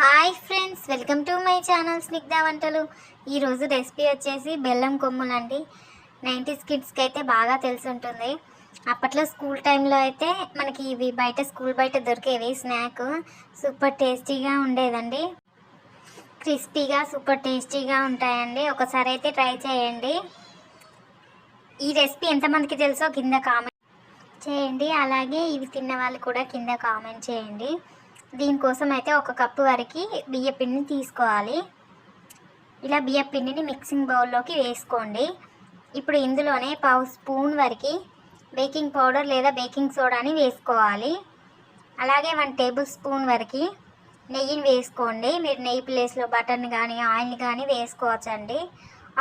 Hi friends welcome to my channel Snigdha వంటలు. ఈరోజు recipe వచ్చేసి బెల్లం కొమ్ములండి. నైంటీస్ కిడ్స్కి అయితే బాగా తెలిసి ఉంటుంది అప్పట్లో స్కూల్ టైంలో అయితే మనకి ఇవి బయట స్కూల్ బయట దొరికేవి స్నాక్. సూపర్ టేస్టీగా ఉండేదండి. క్రిస్పీగా సూపర్ టేస్టీగా ఉంటాయండి. ఒకసారి అయితే ట్రై చేయండి. ఈ రెసిపీ ఎంతమందికి తెలుసో కింద కామెంట్ చేయండి. అలాగే ఇవి తిన్న వాళ్ళు కూడా కింద కామెంట్ చేయండి. దీనికోసం అయితే ఒక కప్పు వరకు బియ్య పిండిని తీసుకోవాలి. ఇలా బియ్య పిండిని మిక్సింగ్ బౌల్లోకి వేసుకోండి. ఇప్పుడు ఇందులోనే పావు స్పూన్ వరకు బేకింగ్ పౌడర్ లేదా బేకింగ్ సోడాని వేసుకోవాలి. అలాగే వన్ టేబుల్ స్పూన్ వరకు నెయ్యిని వేసుకోండి. మీరు నెయ్యి ప్లేస్లో బటర్ని కానీ ఆయిల్ని కానీ వేసుకోవచ్చండి.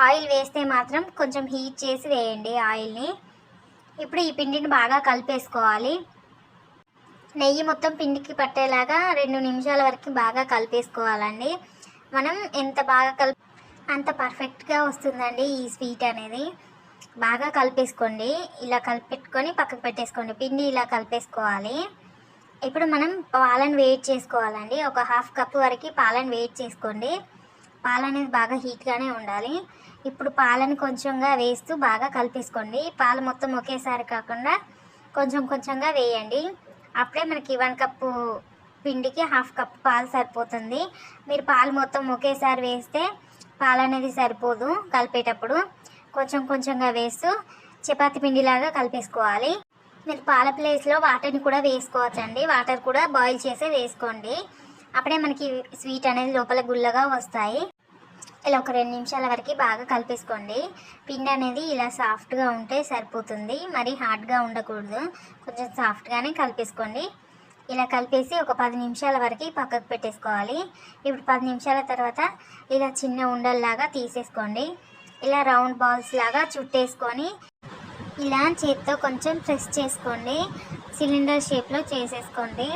ఆయిల్ వేస్తే మాత్రం కొంచెం హీట్ చేసి వేయండి ఆయిల్ని. ఇప్పుడు ఈ పిండిని బాగా కలిపేసుకోవాలి. నెయ్యి మొత్తం పిండికి పట్టేలాగా రెండు నిమిషాల వరకు బాగా కలిపేసుకోవాలండి. మనం ఎంత బాగా కలిపి అంత పర్ఫెక్ట్గా వస్తుందండి ఈ స్వీట్ అనేది. బాగా కలిపేసుకోండి. ఇలా కలిపెట్టుకొని పక్కకు పెట్టేసుకోండి. పిండి ఇలా కలిపేసుకోవాలి. ఇప్పుడు మనం పాలను వేడి చేసుకోవాలండి. ఒక హాఫ్ కప్ వరకు పాలను వేడి చేసుకోండి. పాలు అనేది బాగా హీట్గానే ఉండాలి. ఇప్పుడు పాలను కొంచెంగా వేస్తూ బాగా కలిపేసుకోండి. పాలు మొత్తం ఒకేసారి కాకుండా కొంచెం కొంచెంగా వేయండి. అప్పుడే మనకి వన్ కప్పు పిండికి హాఫ్ కప్ పాలు సరిపోతుంది. మీరు పాలు మొత్తం ఒకేసారి వేస్తే పాలు అనేది సరిపోదు కలిపేటప్పుడు. కొంచెం కొంచెంగా వేస్తూ చపాతి పిండిలాగా కలిపేసుకోవాలి. మీరు పాల ప్లేస్లో వాటర్ని కూడా వేసుకోవచ్చండి. వాటర్ కూడా బాయిల్ చేసే వేసుకోండి. అప్పుడే మనకి స్వీట్ అనేది లోపల గుల్లగా వస్తాయి. ఇలా ఒక రెండు నిమిషాల వరకు బాగా కలిపేసుకోండి. పిండి అనేది ఇలా సాఫ్ట్గా ఉంటే సరిపోతుంది. మరి హార్డ్గా ఉండకూడదు. కొంచెం సాఫ్ట్గానే కలిపేసుకోండి. ఇలా కలిపేసి ఒక పది నిమిషాల వరకు పక్కకు పెట్టేసుకోవాలి. ఇప్పుడు పది నిమిషాల తర్వాత ఇలా చిన్న ఉండల్లాగా తీసేసుకోండి. ఇలా రౌండ్ బాల్స్ లాగా చుట్టేసుకొని ఇలా చేత్తో కొంచెం ప్రెస్ చేసుకోండి. సిలిండర్ షేప్లో చేసేసుకోండి.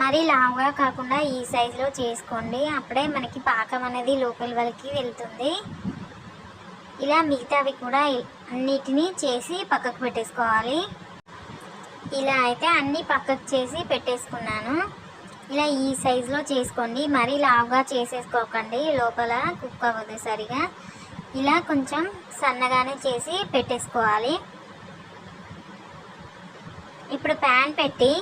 మరీ లావుగా కాకుండా ఈ సైజులో చేసుకోండి. అప్పుడే మనకి పాకం అనేది లోపలి వరకు వెళ్తుంది. ఇలా మిగతావి కూడా అన్నిటినీ చేసి పక్కకు పెట్టేసుకోవాలి. ఇలా అయితే అన్నీ పక్కకు చేసి పెట్టేసుకున్నాను. ఇలా ఈ సైజులో చేసుకోండి. మరీ లావుగా చేసేసుకోకండి. లోపల కుక్ అవ్వదు సరిగా. ఇలా కొంచెం సన్నగానే చేసి పెట్టేసుకోవాలి. ఇప్పుడు ప్యాన్ పెట్టి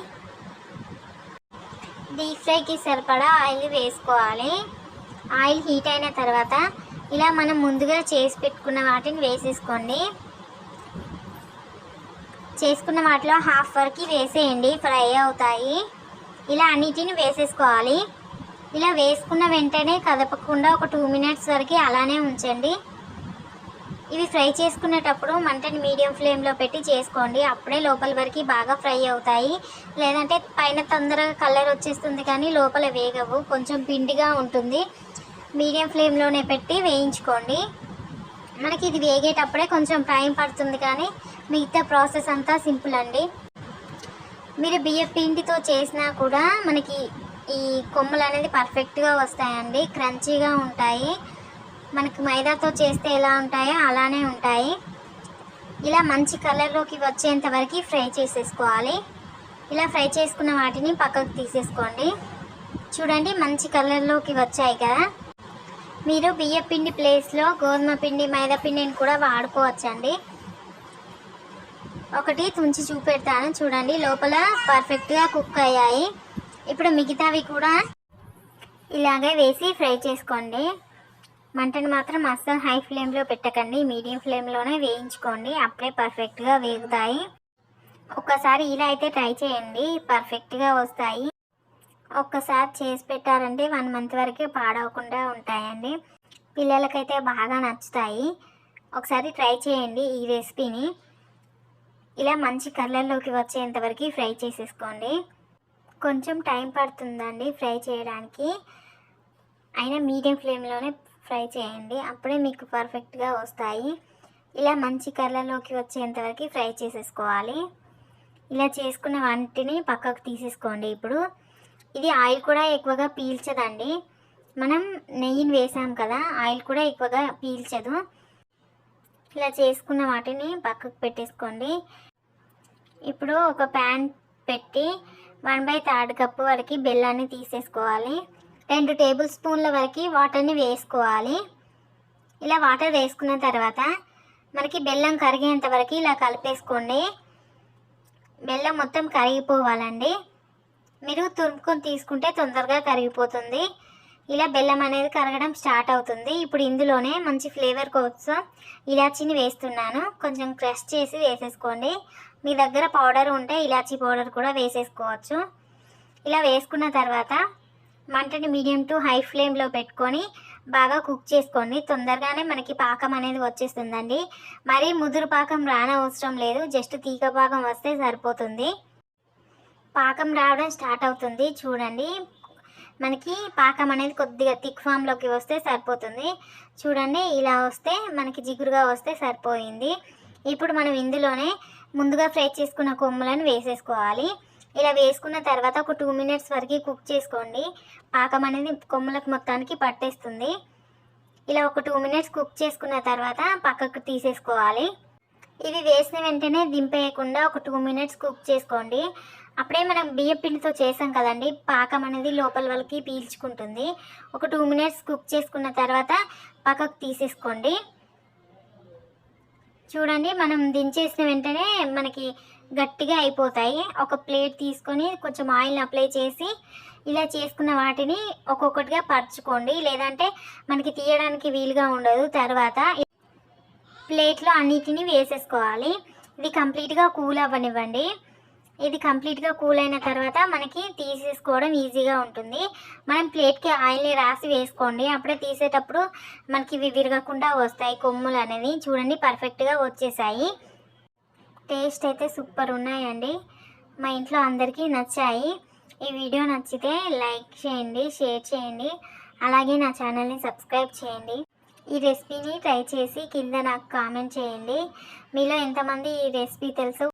డీప్ ఫ్రైకి సరిపడా ఆయిల్ వేసుకోవాలి. ఆయిల్ హీట్ అయిన తర్వాత ఇలా మనం ముందుగా చేసి పెట్టుకున్న వాటిని వేసేసుకోండి. చేసుకున్న వాటిలో హాఫ్ వరకు వేసేయండి ఫ్రై అవుతాయి. ఇలా అన్నిటిని వేసేసుకోవాలి. ఇలా వేసుకున్న వెంటనే కదపకుండా ఒక టూ మినిట్స్ వరకు అలానే ఉంచండి. ఇవి ఫ్రై చేసుకునేటప్పుడు మంటని మీడియం ఫ్లేమ్లో పెట్టి చేసుకోండి. అప్పుడే లోపల వరకు బాగా ఫ్రై అవుతాయి. లేదంటే పైన తొందరగా కలర్ వచ్చేస్తుంది కానీ లోపల వేగవు. కొంచెం పిండిగా ఉంటుంది. మీడియం ఫ్లేమ్లోనే పెట్టి వేయించుకోండి. మనకి ఇది వేగేటప్పుడే కొంచెం టైం పడుతుంది కానీ మిగతా ప్రాసెస్ అంతా సింపుల్ అండి. మీరు బియ్య పిండితో చేసినా కూడా మనకి ఈ కొమ్మలు అనేది పర్ఫెక్ట్గా వస్తాయండి. క్రంచీగా ఉంటాయి. మనకి మైదాతో చేస్తే ఎలా ఉంటాయో అలానే ఉంటాయి. ఇలా మంచి కలర్లోకి వచ్చేంత వరకు ఫ్రై చేసేసుకోవాలి. ఇలా ఫ్రై చేసుకున్న వాటిని పక్కకు తీసేసుకోండి. చూడండి మంచి కలర్లోకి వచ్చాయి కదా. మీరు బియ్య పిండి ప్లేస్లో గోధుమ పిండి మైదా పిండిని కూడా వాడుకోవచ్చండి. ఒకటి తుంచి చూపెడతాను చూడండి. లోపల పర్ఫెక్ట్గా కుక్ అయ్యాయి. ఇప్పుడు మిగతావి కూడా ఇలాగే వేసి ఫ్రై చేసుకోండి. మంటను మాత్రం అస్సలు హై ఫ్లేమ్లో పెట్టకండి. మీడియం ఫ్లేమ్లోనే వేయించుకోండి. అప్పుడే పర్ఫెక్ట్గా వేగుతాయి. ఒక్కసారి ఇలా అయితే ట్రై చేయండి. పర్ఫెక్ట్గా వస్తాయి. ఒక్కసారి చేసి పెట్టారంటే వన్ మంత్ వరకు పాడవకుండా ఉంటాయండి. పిల్లలకైతే బాగా నచ్చుతాయి. ఒకసారి ట్రై చేయండి ఈ రెసిపీని. ఇలా మంచి కలర్లోకి వచ్చేంతవరకు ఫ్రై చేసేసుకోండి. కొంచెం టైం పడుతుందండి ఫ్రై చేయడానికి. అయినా మీడియం ఫ్లేమ్లోనే ఫ్రై చేయండి. అప్పుడే మీకు పర్ఫెక్ట్గా వస్తాయి. ఇలా మంచి కలర్లోకి వచ్చేంతవరకు ఫ్రై చేసేసుకోవాలి. ఇలా చేసుకున్న వంటిని పక్కకు తీసేసుకోండి ఇప్పుడు. ఇది ఆయిల్ కూడా ఎక్కువగా పీల్చదండి. మనం నెయ్యిని వేసాం కదా ఆయిల్ కూడా ఎక్కువగా పీల్చదు. ఇలా చేసుకున్న వాటిని పక్కకు పెట్టేసుకోండి. ఇప్పుడు ఒక ప్యాన్ పెట్టి వన్ బై థర్డ్ కప్పు వరకు బెల్లాన్ని తీసేసుకోవాలి. రెండు టేబుల్ స్పూన్ల వరకు వాటర్ని వేసుకోవాలి. ఇలా వాటర్ వేసుకున్న తర్వాత మనకి బెల్లం కరిగేంత వరకు ఇలా కలిపేసుకోండి. బెల్లం మొత్తం కరిగిపోవాలండి. మీరు తురుముకొని తీసుకుంటే తొందరగా కరిగిపోతుంది. ఇలా బెల్లం అనేది కరగడం స్టార్ట్ అవుతుంది. ఇప్పుడు ఇందులోనే మంచి ఫ్లేవర్ కోసం ఇలాచీని వేస్తున్నాను. కొంచెం క్రష్ చేసి వేసేసుకోండి. మీ దగ్గర పౌడర్ ఉంటే ఇలాచీ పౌడర్ కూడా వేసేసుకోవచ్చు. ఇలా వేసుకున్న తర్వాత మంటని మీడియం టు హై ఫ్లేమ్లో పెట్టుకొని బాగా కుక్ చేసుకోండి. తొందరగానే మనకి పాకం అనేది వచ్చేస్తుందండి. మరీ ముదురు పాకం రానవసరం లేదు. జస్ట్ తీగ పాకం వస్తే సరిపోతుంది. పాకం రావడం స్టార్ట్ అవుతుంది. చూడండి. మనకి పాకం అనేది కొద్దిగా థిక్ ఫామ్లోకి వస్తే సరిపోతుంది. చూడండి. ఇలా వస్తే మనకి జిగురుగా వస్తే సరిపోయింది. ఇప్పుడు మనం ఇందులోనే ముందుగా ఫ్రై చేసుకున్న కొమ్ములను వేసేసుకోవాలి. ఇలా వేసుకున్న తర్వాత ఒక టూ మినిట్స్ వరకు కుక్ చేసుకోండి. పాకం అనేది కొమ్ములకు మొత్తానికి పట్టేస్తుంది. ఇలా ఒక టూ మినిట్స్ కుక్ చేసుకున్న తర్వాత పక్కకు తీసేసుకోవాలి. ఇవి వేసిన వెంటనే దింపేయకుండా ఒక టూ మినిట్స్ కుక్ చేసుకోండి. అప్పుడే మనం బియ్య పిండితో చేసాం కదండి పాకం అనేది లోపల వాళ్ళకి పీల్చుకుంటుంది. ఒక టూ మినిట్స్ కుక్ చేసుకున్న తర్వాత పక్కకు తీసేసుకోండి. చూడండి మనం దించేసిన వెంటనే మనకి గట్టిగా అయిపోతాయి. ఒక ప్లేట్ తీసుకొని కొంచెం ఆయిల్ అప్లై చేసి ఇలా చేసుకున్న వాటిని ఒక్కొక్కటిగా పరుచుకోండి. లేదంటే మనకి తీయడానికి వీలుగా ఉండదు. తర్వాత ప్లేట్లో అన్నిటిని వేసేసుకోవాలి. ఇది కంప్లీట్గా కూల్ అవ్వనివ్వండి. ఇది కంప్లీట్గా కూల్ అయిన తర్వాత మనకి తీసేసుకోవడం ఈజీగా ఉంటుంది. మనం ప్లేట్కి ఆయిల్ని రాసి వేసుకోండి. అప్పుడే తీసేటప్పుడు మనకి ఇవి విరగకుండా వస్తాయి. కొమ్ములు అనేవి చూడండి పర్ఫెక్ట్గా వచ్చేసాయి. టేస్ట్ అయితే సూపర్ ఉన్నాయండి. మా ఇంట్లో అందరికీ నచ్చాయి. ఈ వీడియో నచ్చితే లైక్ చేయండి షేర్ చేయండి. అలాగే నా ఛానల్ని సబ్స్క్రైబ్ చేయండి. ఈ రెసిపీని ట్రై చేసి కింద నాకు కామెంట్ చేయండి. మీలో ఎంతమంది ఈ రెసిపీ తెలుసు?